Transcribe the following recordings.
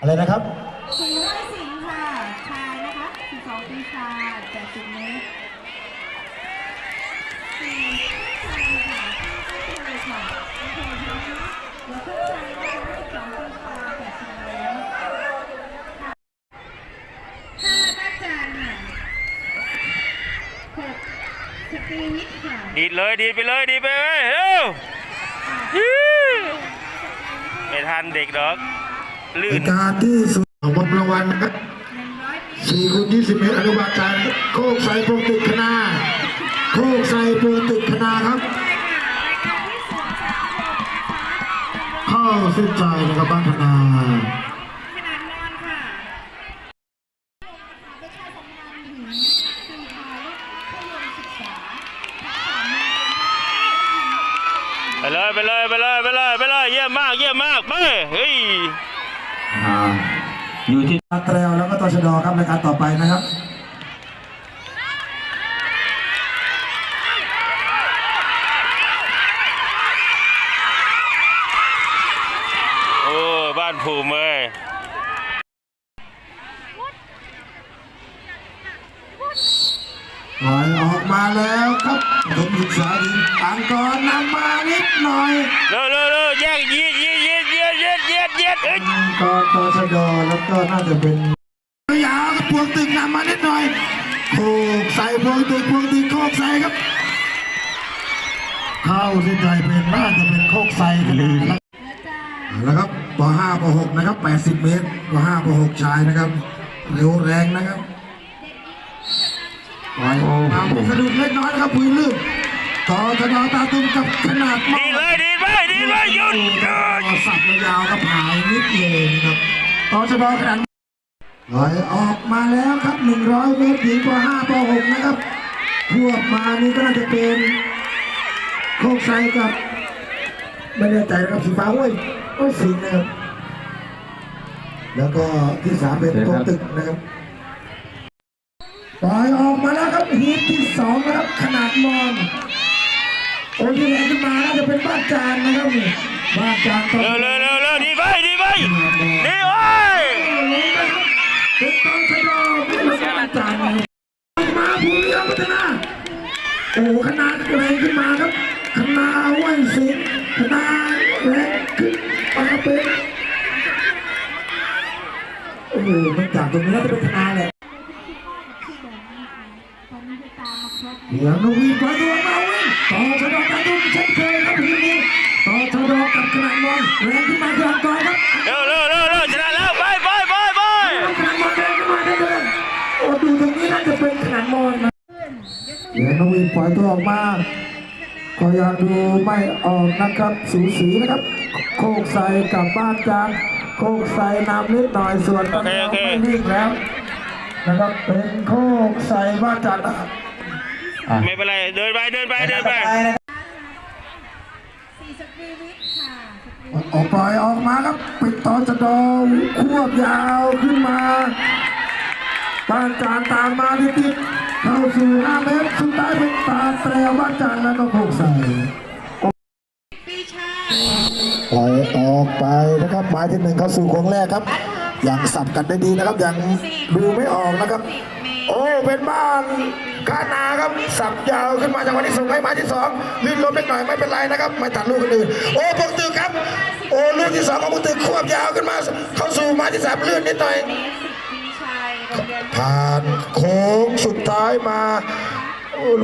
อะไรนะครับคุณร้อยสิงห์ค่ะ ชายนะคะ 12 ปีชาย80เมตรสี่ชายค่ะชายค่ะโอเคค่ะแล้วก็ชายนะคะ12ปีชาย80เมตรค่ะห้าบ้านจานค่ะหกสตรีวิทย์ค่ะดีดเลยดีดไปเลยดีดไปเลยเร็วฮิ้วไม่ทันเด็กดอก ลื่ในนการที่สุดของบนรางวัลนะครับหนึ่งร้อยเมตรสี่คูณยี่สิบเมตรอนุบาลจารย์โคกใสโปรติกคณาโคกใสโปรติกคณาครับใช่ค่ะรายการที่ศูนย์สามหกนะคะเข้าเส้นใจนะครับบ้านคณาขนาดนอนค่ะประชาสัมพันธ์ถึงสื่อข่าวและข้อมูลศึกษาทักษะมาไปเลยไปเลยไปเลยไปเลยไปเลยเยี่ยมมากเยี่ยมมากไปเฮ้ย อยู่ที่ตาแตรวแล้วก็ตชดครับในการต่อไปนะครับ โอ้บ้านภูมิเอ้ย ปล่อยออกมาแล้วครับผมศึกษาดีอังกอร์นำมานิดหน่อย เร็วเร็วเร็วแยกยีดยีดยีดยีดยีดยีดยีดเอ้ย อังกอร์ต ชดแล้วก็น่าจะเป็นยาวกับพวงตึกนำมานิดหน่อยโคกใส่พวงตึกพวงตึกโคกใส่ครับ เข้าเส้นใจเป็นน่าจะเป็นโคกใส่กันเลยครับแล้วครับป .5 ป .6 นะครับ 80 เมตรป .5 ป .6 ชายนะครับ เร็วแรงนะครับปล่อยออกมสะดุดเล็กน้อยนะครับพื้นลื่นต่อธนาตาตุ้มกับขนาดดีดเลยดีดไปดีดไปหยุดหยุดต่อสับยาวครับหายนิดเดียวนะครับ ต่อชดอขนาดลอยออกมาแล้วครับ 100 เมตรหญิงป .5 ป .6 นะครับควบมานี่ก็น่าจะเป็นโคกไซกับไม่แน่ใจนะครับสีฟ้าห้วยห้วยสิงห์นะครับแล้วก็ที่สามเป็นตัวตึกนะครับปล่อยออกมาแล้วครับฮีทที่สองนะครับขนาดมอน โอ้ยที่แรงขึ้นมาน่าจะเป็นบ้านจานนะครับนี่บ้านจานตอนเร็วเร็วเร็วเร็วดีไปดีไปดีโอ้ยเป็นตอนชะลอเป็นบ้านจานนะครับมาภูมิพัฒนาโอ้ขนาดแรงขึ้นมาครับขนาดห้วยสิงห์ขนาดแรงขึ้นมาเป็นโอ้โหมันจากตรงนี้น่าจะเป็นธนาแหละที่แบงค์นะคะตอนนี้ไปตามมาครบเดี๋ยวนวีปล่อยตัวมา มอนแรงขึ้นมาที่อังกอร์ครับเร็วเร็วเร็วเร็วชนะแล้วไปไปไปไปขนาดมอนแรงขึ้นมาได้เลยโอ้ดูตรงนี้น่าจะเป็นขนาดมอนนะเดี๋ยวนวีปล่อยตัวออกมาก็ยังดูไม่ออกนะครับสูสีนะครับ โคกใส่กับบ้านจานโคกใส่นำนิดหน่อยส่วนบ้านเราไม่วิ่งแล้วนะครับเป็นโคกใส่บ้านจานนะครับไม่เป็นไรเดินไปเดินไปเดินไป สี่สตรีวิทย์ค่ะสตรี ออกปอยออกมาครับ ปิดต่อจะดองควบยาวขึ้นมาบ้านจานตามมาทีติดๆเข้าสู่ห้าเมตรสุดท้ายเป็นตาแตรบ้านจานแล้วก็โคกใส่ปีชาปล่อยออกไปนะครับหมายที่หนึ่งเข้าสู่โค้งแรกครับยังสับกันได้ดีนะครับยังดูไม่ออกนะครับ โอ้เป็นบ้าน กานาครับสับยาวขึ้นมาจากวันที่ส่งให้มาที่สองลื่นล้มเล็กหน่อยไม่เป็นไรนะครับไม่ตัดลูกคนอื่นโอ้พวกตึกครับ โอ้ลูกที่สองของพวกตึกควบยาวขึ้นมา เข้าสู่มาที่สามลื่นนิดหน่อยผ่านโค้งสุดท้ายมา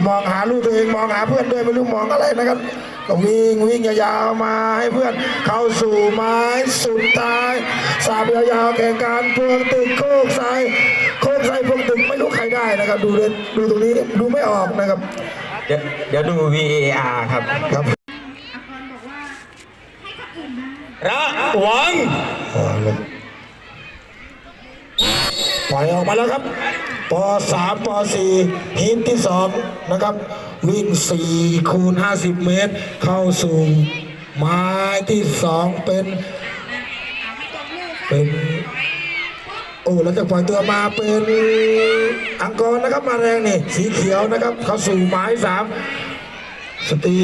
มองหาลูกตัวเองมองหาเพื่อนด้วยไม่รู้มองอะไรนะครับก็วิ่งวิ่งยาวๆมาให้เพื่อนเข้าสู่ไม้สุดท้ายสาบยาวๆแข่งการพวงตึกโคกใส โคกใสพวงตึกไม่รู้ใครได้นะครับ ดูเลยดูตรงนี้ดูไม่ออกนะครับ เดี๋ยวเดี๋ยวดู VAR ครับครับอากรบอกว่าให้คนอื่นได้ระวังปล่อยเลยปล่อยออกมาแล้วครับปสามปสี่ทีมที่สองนะครับ วิ่งสี่คูณห้าสิบเมตร เข้าสู่ไม้ที่สองเป็นเอาให้ตรงลูกค่ะเป็น โอ้แล้วจะปล่อยตัวมาเป็นอังกอร์นะครับมาแรงนี่สีเขียวนะครับเข้าสู่ไม้สามสตรี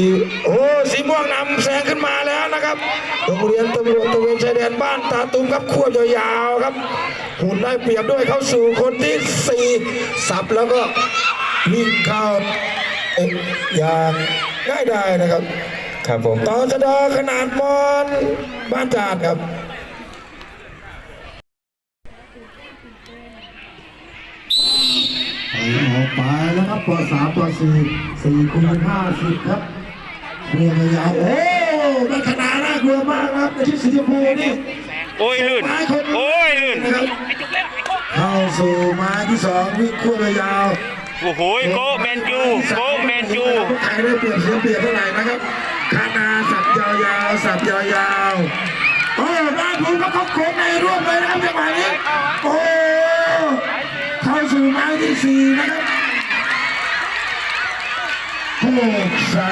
โอ้สีม่วงนำแซงขึ้นมาแล้วนะครับโรงเรียนตำรวจตระเวนชายแดนบ้านตาตุ้มครับขั้วยาวๆครับ หุ่นได้เปรียบด้วยเข้าสู่คนที่สี่สับแล้วก็วิ่งเข้าเอกอย่างง่ายดายนะครับ ครับผมต่อชะดอขนาดมอนบ้านจานครับ ไปออก ไปแล้วครับตัวสามตัวสี่สี่คูณห้าสิบครับเรียงยาวโอ้ได้ขนาดน่ากลัวมากครับในชุดสีชมพูนี่โอ้ยลื่นไม้คนโอ้ยลื่นนะครับเข้าสู่ไม้ที่สองวิ่งคู่ระยาวโอ้โหโกะแมนยูโกะแมนยูใครได้เปรียบเสียเปรียบเท่าไหร่นะครับคานาสับยาวๆสับยาวๆโอ้บ้านผมก็เขาโค้งในร่วมเลยนะครับจังหวะนี้โอ้เข้าสู่ไม้ที่สี่นะครับ โอ้ใส่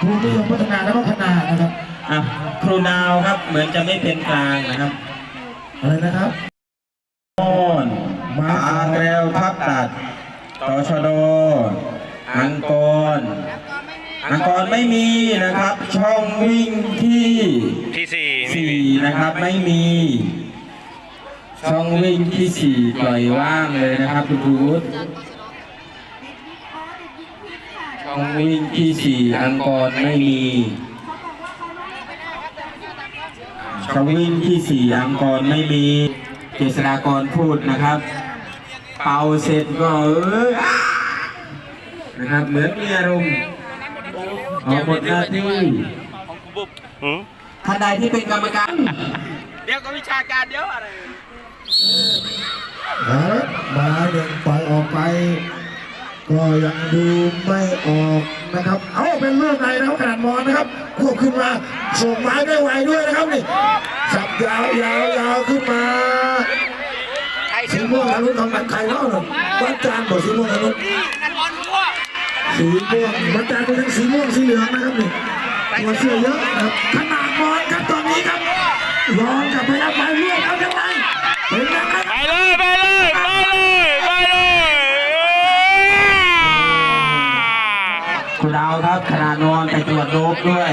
ภูมิยมพัฒนาแล้วก็ขนาดนะครับอะครูดาวครับเหมือนจะไม่เป็นกลางนะครับอะไรนะครับอ้อนมาอาแกรวทับตัดตชดอังกรอังกรไม่มีนะครับ ช่องวิ่งที่ที่สี่สี่นะครับไม่มี ช่องวิ่งที่สี่ปล่อยว่างเลยนะครับคุณครูวุฒิ ช่องวิ่งที่สี่อังกรไม่มีช่องวิ่งที่สี่อังกรไม่มีเกษรากรพูดนะครับ เป่าเสร็จก็เอ้ยอ้านะครับเหมือนมีอารมณ์ออกหมดหน้าที่หืมท่านใดที่เป็นกรรมการครับมาหนึ่งปล่อยออกไป ก็ยังดูไม่ออกนะครับ เอาเป็นลูกในนะครับขนาดมอนนะครับควบขึ้นมาส่งไม้ได้ไวด้วยนะครับนี่สับยาวยาวยาวขึ้นมาสีม่วงทางนู้นของนักไข่เล่าหน่อยวัดจานบอกสีม่วงทางนู้นสีม่วงวัดจานเป็นทั้งสีม่วงสีเหลืองนะครับนี่ตัวเสื้อเยอะนะครับขนาดมอนครับตอนนี้ครับย้อนกลับไปรับไปเรื่อยเอายังไงเป็นยังไงไปเลยไปเลยไปเลยไปเลย คุณดาวครับขนาดนอนไปตรวจโรคด้วย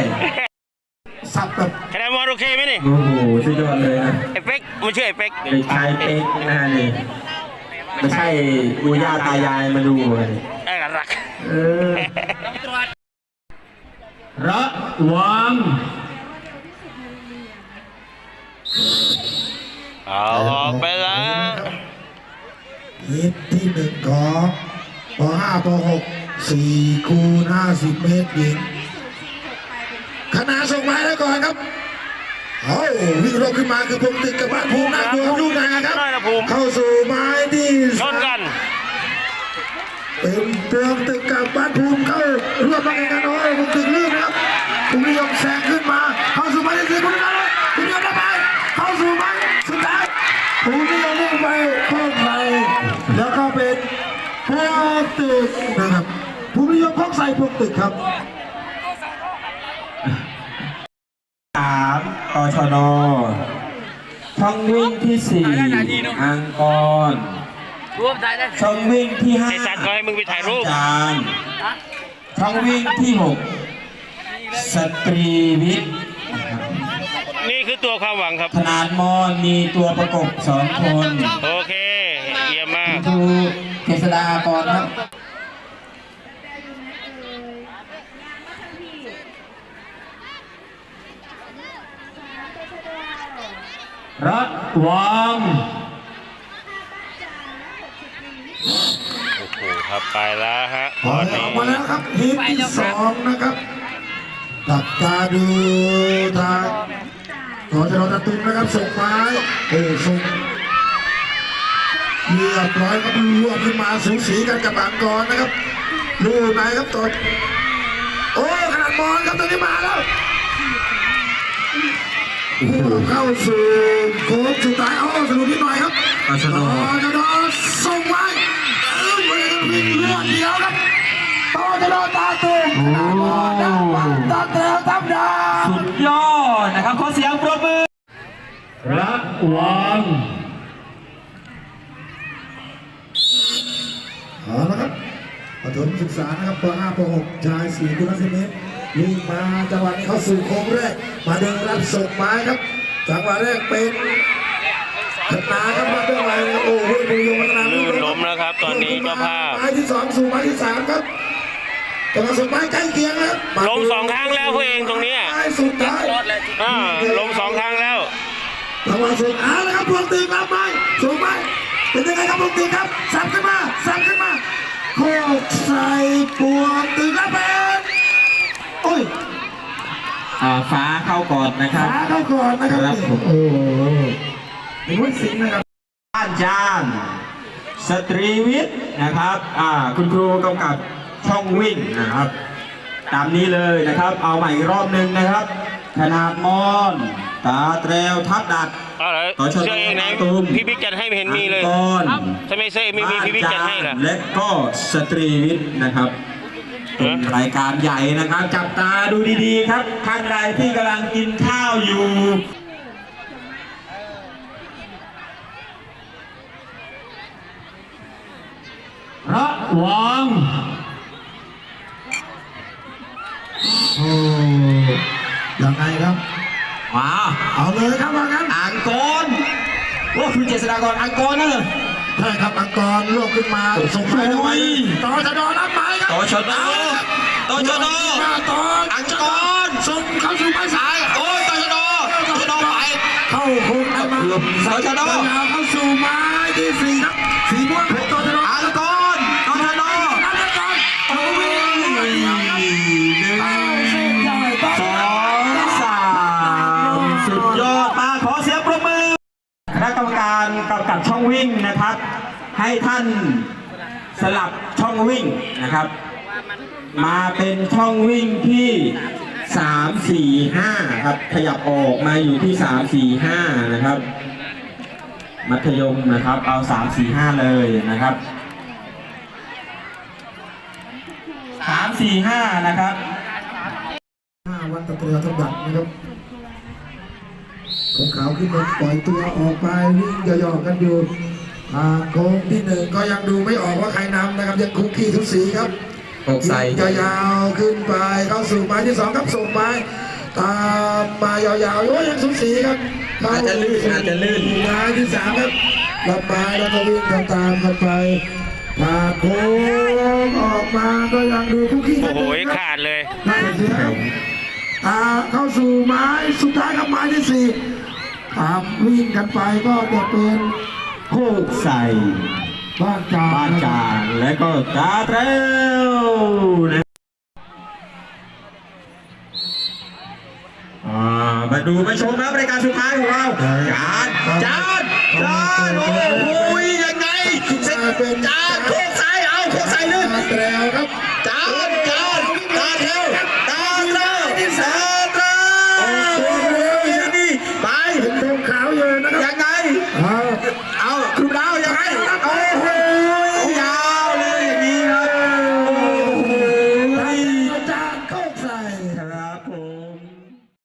สับแบบคะแนนมอลโอเคไหมนี่ โอ้โหสุดยอดเลยนะไอ้เป๊กมันชื่อไอ้เป๊กเด็กชายเป๊กนะฮะนี่ไม่ใช่ปู่ย่าตายายมาดูเลยไอ้กันรักเออระวังเอาออกไปแล้วฮิตที่หนึ่งของป .5 ป .6 4คูณ50 เมตรหญิงคณะส่งไม้แล้วก่อนครับเอาวิ่งรอบขึ้นมาคือพงติดกับบ้านภูมินาบัวลูกนาครับได้นะภูมิเข้าสู่ไม้ที่ชนกันเป็นเปลืองตึกกับบ้านภูมิเข้าร่วมมาแข่งกันโอ้ยพงติดลื่นนะครับภูมินิยมแซงขึ้นมา เข้าสู่ไม้ที่สี่ภูมินิยมภูมินิยมได้ไปเข้าสู่ไม้สุดท้ายภูมินิยมวิ่งไปเพิ่มไปแล้วก็เป็นพวกตึกนะครับ ภูมินิยมพกใส่พวกตึกครับสามตชดช่องวิ่งที่สี่อังกรช่องวิ่งที่ห้าไอ้สัตว์ก็ให้มึงไปถ่ายรูปจานช่องวิ่งที่หกสตรีวิทย์นี่คือตัวความหวังครับขนาดมอนมีตัวประกบสองคน โอเค เยี่ยมมากดูเกษดากรครับ ระวังโอ้โหครับไปแล้วฮะอตออนกนี้มาแล้วครับฮิตที่สองนะครับตับตาดูทางขอจะรอตะตุนนะครับส่งไม้เออส่งเรียบร้อยครับรวบขึ้นมาสูสีกันกับอังกรนะครับดูไหนครับตอนโอ้ขนาดมอนครับตอนนี้มาแล้ว ผู้เข้าสู่โค้งสุดท้ายเอาสรุปนิดหน่อยครับตชดต่อจะโดนส่งไว้เออเวลาวิ่งเลือดเดียวครับต่อจะโดนตาตุ่มตาเตลทำได้สุดยอดนะครับขอเสียงปรบมือระวังเอาละครับปถมศึกษานะครับป .5 ป .6 ชาย4กุลสิเมตร วิ่งมาจังหวะนี้เข้าสู่โค้งแรก มาเดินรับส่งไม้ครับจังหวะแรกเป็นขนาครับมาด้วยไม้ครับโอ้โหบุญยงพัฒนาลื่นล้มแล้วครับ ตอนนี้เจ้าภาพไม้ที่สองสู่ไม้ที่สามครับจังหวะส่งไม้ใกล้เคียงนะครับล้มสองครั้งแล้วพวกเองตรงเนี้ยไม้สุดท้ายอ่าล้มสองครั้งแล้วจังหวะส่งเอาละครับพวงตีรับไม้ส่งไม้เป็นยังไงครับพวงตีครับสับขึ้นมาสับขึ้นมาโคกใส่พวงตีครับเป็นโอ้ยอ่าฟ้าเข้าก่อนนะครับขาเข้าก่อนนะครับครับผมโอ้โหเป็นวันสิงห์นะครับบ้านจานสตรีวิทย์นะครับอ่าคุณครูกำกับช่องวิ่งนะครับ ตามนี้เลยนะครับ เอาใหม่อีกรอบหนึ่งนะครับ ขนาดมอน ตาแตรวทับดัด เอาเลยต่อชดเสื้อเองไหนตูม พี่บิ๊กจัดให้ไม่เห็นมีเลยอังกรถ้าไม่เสื้อเองไม่มีพี่บิ๊กจัดให้เหรอและก็สตรีวิทย์นะครับเป็น รายการใหญ่นะครับ จับตาดูดีๆครับท่านใดที่กำลังกินข้าวอยู่ระวังโอ้ยังไงครับ มา เอาเลยครับว่างั้นอังกรว่าคือเจษฎากรอังกรนะ ใช่ครับอังกรโลกขึ้นมาส่งไปทำไมต่อชะดอรับไม้ครับต่อชดเอาละครับต่อชดมาต่ออังกรส่งเข้าสู่ไม้สายโอ้ยต่อชดต่อชดไปเข้าโค้งได้มาต่อชดยาวเข้าสู่ไม้ที่สี่ครับสีม่วงเป็นต่อชะดออังกรต่อชดรับแล้วก่อนเอาวิ่งหนึ่ กำกับช่องวิ่งนะครับ ให้ท่านสลับช่องวิ่งนะครับ มาเป็นช่องวิ่งที่3 4 5ครับ ขยับออกมาอยู่ที่3 4 5นะครับ มัธยมนะครับเอา3 4 5เลยนะครับ3 4 5นะครับห้าวันตะเตรียมทำดักนะครับ ผมขาวขึ้นมาปล่อยตัวออกไปวิ่งหยอกๆกันอยู่ทางโค้งที่หนึ่งก็ยังดูไม่ออกว่าใครนำนะครับยังคุกกี้ทุกสีครับตกใส่ยาวๆขึ้นไปเข้าสู่ไม้ที่สองครับส่งไม้ตามมายาวๆโอ้ยยังสูสีครับอาจจะลื่นอาจจะลื่นไม้ที่สามครับรับไม้แล้วก็วิ่งตามๆกันไปผ่านโค้งออกมาก็ยังดูคุกกี้โอ้โหกันยู่ครับขาดเลยได้เสียครับอ่าเข้าสู่ไม้สุดท้ายครับไม้ที่สี่ ตามวิ่งกันไปก็จะเป็นโคกใส่บ้านจาบ้านจานและก็ตาเร็วนะอ่ามาดูมาชมนะรายการสุดท้ายของเราจานจานจานโอ้โหยังไงเสร็จจานโคกใส่เอาโคกใส่เลยจานแล้วครับจาน